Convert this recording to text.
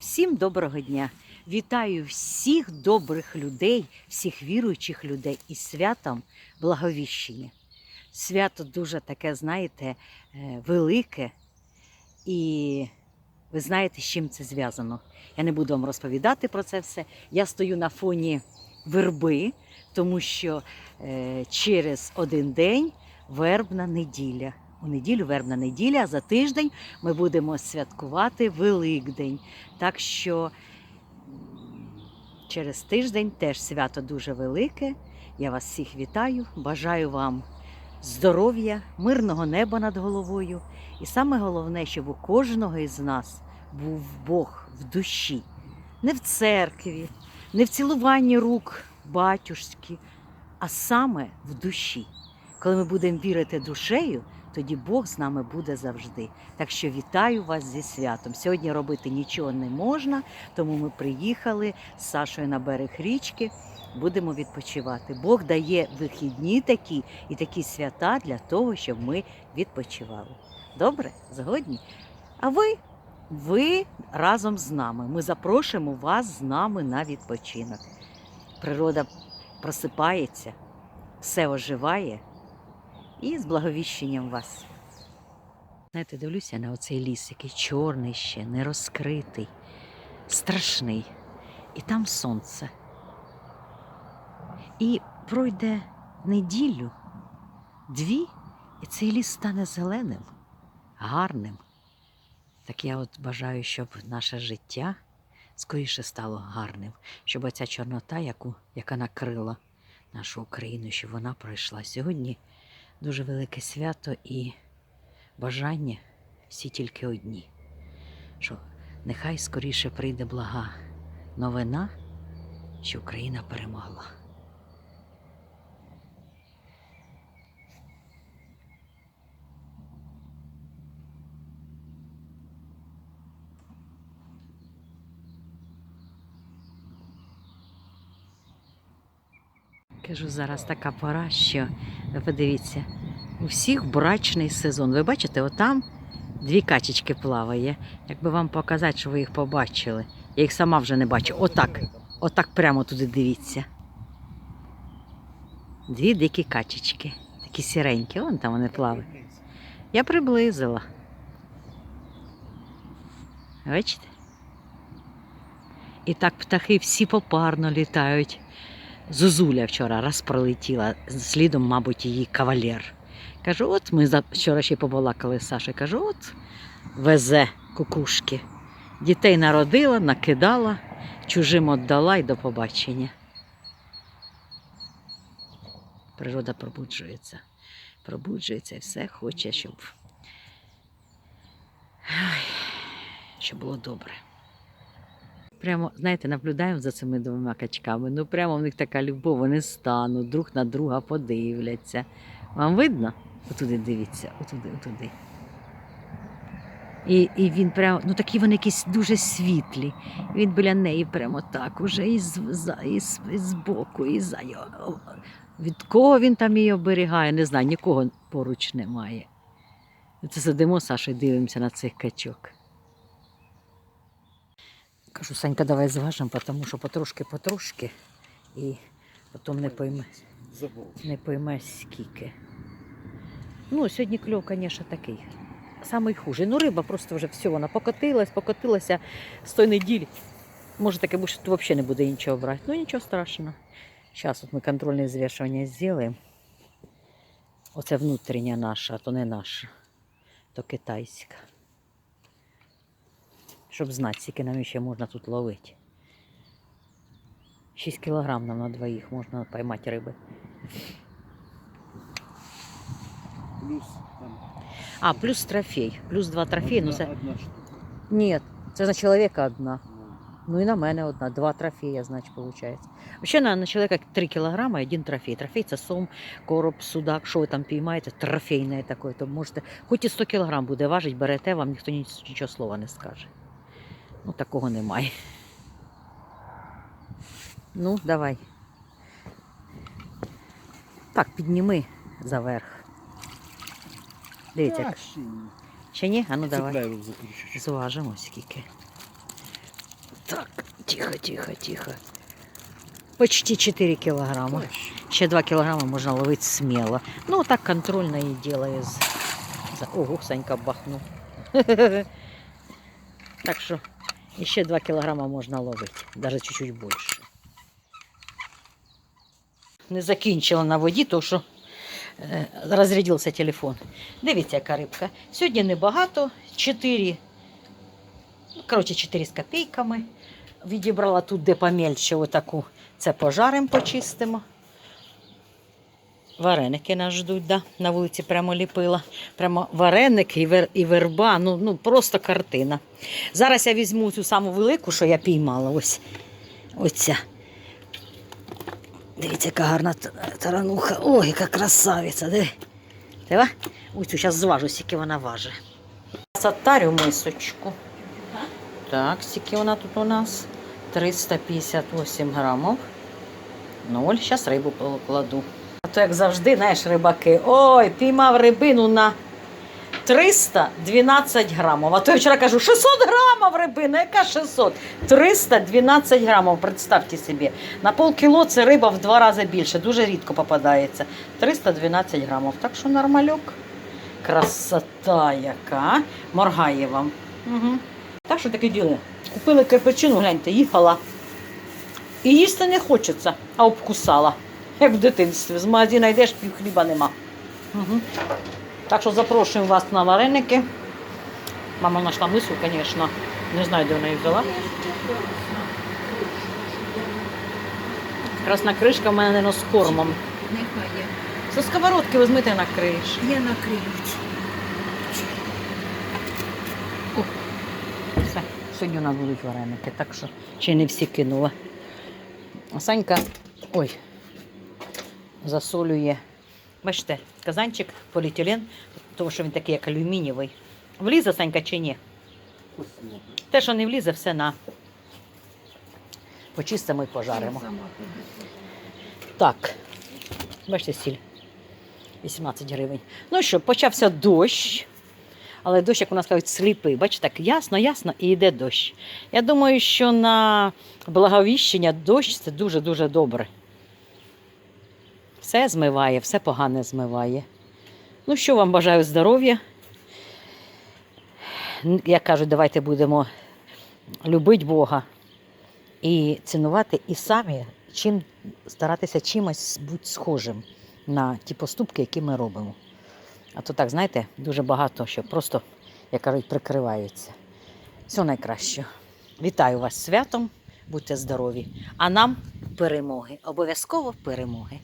Всім доброго дня! Вітаю всіх добрих людей, всіх віруючих людей із святом Благовіщення. Свято дуже таке, знаєте, е, велике. І ви знаєте, з чим це зв'язано. Я не буду вам розповідати про це все. Я стою на фоні верби, тому що е, через один день вербна неділя. У неділю вербна неділя, а за тиждень ми будемо святкувати Великдень. Так що через тиждень теж свято дуже велике. Я вас всіх вітаю, бажаю вам здоров'я, мирного неба над головою. І саме головне, щоб у кожного із нас був Бог в душі, не в церкві, не в цілуванні рук батюшки, а саме в душі. Коли ми будемо вірити душею, тоді Бог з нами буде завжди. Так що вітаю вас зі святом. Сьогодні робити нічого не можна, тому ми приїхали з Сашою на берег річки. Будемо відпочивати. Бог дає вихідні такі і такі свята для того, щоб ми відпочивали. Добре? Згодні? А ви? Ви разом з нами. Ми запрошуємо вас з нами на відпочинок. Природа просипається, все оживає і з благовіщенням вас. Знаєте, дивлюся на оцей ліс, який чорний ще, не розкритий, страшний. І там сонце. І пройде неділю, дві, і цей ліс стане зеленим, гарним. Так я от бажаю, щоб наше життя скоріше стало гарним, щоб оця чорнота, яку, яка накрила нашу Україну, щоб вона пройшла сьогодні дуже велике свято і бажання всі тільки одні. Що нехай скоріше прийде блага новина, що Україна перемогла. Кажу, зараз така пора, що подивіться, у всіх брачний сезон. Ви бачите, отам дві качечки плаває. Якби вам показати, що ви їх побачили. Я їх сама вже не бачу. Отак. Отак прямо туди дивіться. Дві дикі качечки. Такі сіренькі, вон там вони плавають. Я приблизила. Бачите? І так птахи всі попарно літають. Зозуля вчора раз пролетіла, слідом, мабуть, її кавалер. Кажу, от ми вчора ще побалакали з Сашею. Кажу, от везе кукушки. Дітей народила, накидала, чужим віддала і до побачення. Природа пробуджується. Пробуджується і все хоче, щоб, щоб було добре. Прямо, знаєте, наблюдаємо за цими двома качками. Ну прямо в них така любов, вони стануть, друг на друга подивляться. Вам видно? Отуди дивіться, отуди, отуди. І, і він прямо, ну такі вони якісь дуже світлі. Він біля неї прямо так, уже і з, і з, і з боку, і за його. Від кого він там її оберігає, не знаю, нікого поруч немає. Це сидимо, Саша, і дивимося на цих качок. Кажу, Санька, давай зважимо, тому що потрошки-потрошки і потім не пойме, не пойме скільки. Ну, сьогодні кльов, звісно, такий. Самий хужий. Ну, риба просто вже все, вона покотилась, покотилася з той неділі. Може таке, що тут взагалі не буде нічого брати. Ну, нічого страшного. Зараз от ми контрольне взвішування зробимо. Оце внутрішня наша, а то не наша, то китайська. Щоб знати, скільки нам ще можна тут ловити. 6 кілограм нам на двоїх можна поймати риби. Плюс там А, плюс трофей. Плюс два трофеї. Ну, це... одна штука. Ні, це на чоловіка одна. Ну, Ну і на мене одна. Два трофея, значить, виходить. Взагалі на, на чоловіка 3 кілограми, один трофей. Трофей це сом, короб, судак, що ви там піймаєте, трофейне таке. То можете, хоч і 100 кілограм буде важить, берете, вам ніхто нічого слова не скаже. Ну, такого немає. Ну, давай. Так, підніми заверх. Дивіться, як. ще ні. А ну давай. Зважимо скільки. тихо, тихо, тихо. Почти 4 кілограми. Ще 2 кілограми можна ловити сміло. Ну, так контрольно і ділає. з- Ого, Санька бахнув. Так що ще 2 кілограми можна ловити, навіть чуть-чуть більше. Не закінчила на воді, тому що е, розрядився телефон. Дивіться, яка рибка. Сьогодні небагато, 4, ну, коротше, 4 з копійками. Відібрала тут, де помельче, отаку. Це пожарим почистимо. Вареники нас ждуть, да? на вулиці прямо ліпила. Прямо вареники і, вер, і верба, ну, ну просто картина. Зараз я візьму цю саму велику, що я піймала. Ось. Оця. Дивіться, яка гарна тарануха. Ой, яка красавиця. Диви. Цю зараз зважу, скільки вона важить. Сатарю мисочку. Так, скільки вона тут у нас? 358 грамів. Ноль. Зараз рибу покладу. То, як завжди, знаєш, рибаки. Ой, піймав рибину на 312 грамів. А то я вчора кажу, 600 грамів рибина, яка 600? 312 грамів, представте собі. На полкіло це риба в два рази більше, дуже рідко попадається. 312 грамів. Так що нормальок. Красота яка. Моргає вам. Угу. Так що таке діло. Купили кирпичину, гляньте, їхала. І їсти не хочеться, а обкусала. Як в дитинстві. З магазину йдеш, пів хліба нема. Угу. Так що запрошуємо вас на вареники. Мама знайшла миску, звісно. Не знаю, де вона її взяла. Красна кришка в мене наверно, з кормом. Нехай є. Со сковородки візьмите на криш. Є накриють. Все, сьогодні у нас будуть вареники, так що ще не всі кинула. А Санька, ой, засолює. Бачите, казанчик, поліетилен, тому що він такий, як алюмінієвий. Влізе Санька чи ні? Те, що не влізе, все на. Почистимо і пожаримо. Так, бачите, сіль. 18 гривень. Ну що, почався дощ. Але дощ, як у нас кажуть, сліпий. Бачите, так ясно, ясно, і йде дощ. Я думаю, що на благовіщення дощ це дуже-дуже добре. Все змиває, все погане змиває. Ну що вам бажаю здоров'я. Як кажуть, давайте будемо любити Бога і цінувати, і самі чим старатися чимось бути схожим на ті поступки, які ми робимо. А то так, знаєте, дуже багато що просто, як кажуть, прикриваються. Всього найкращого. Вітаю вас святом, будьте здорові. А нам перемоги. Обов'язково перемоги.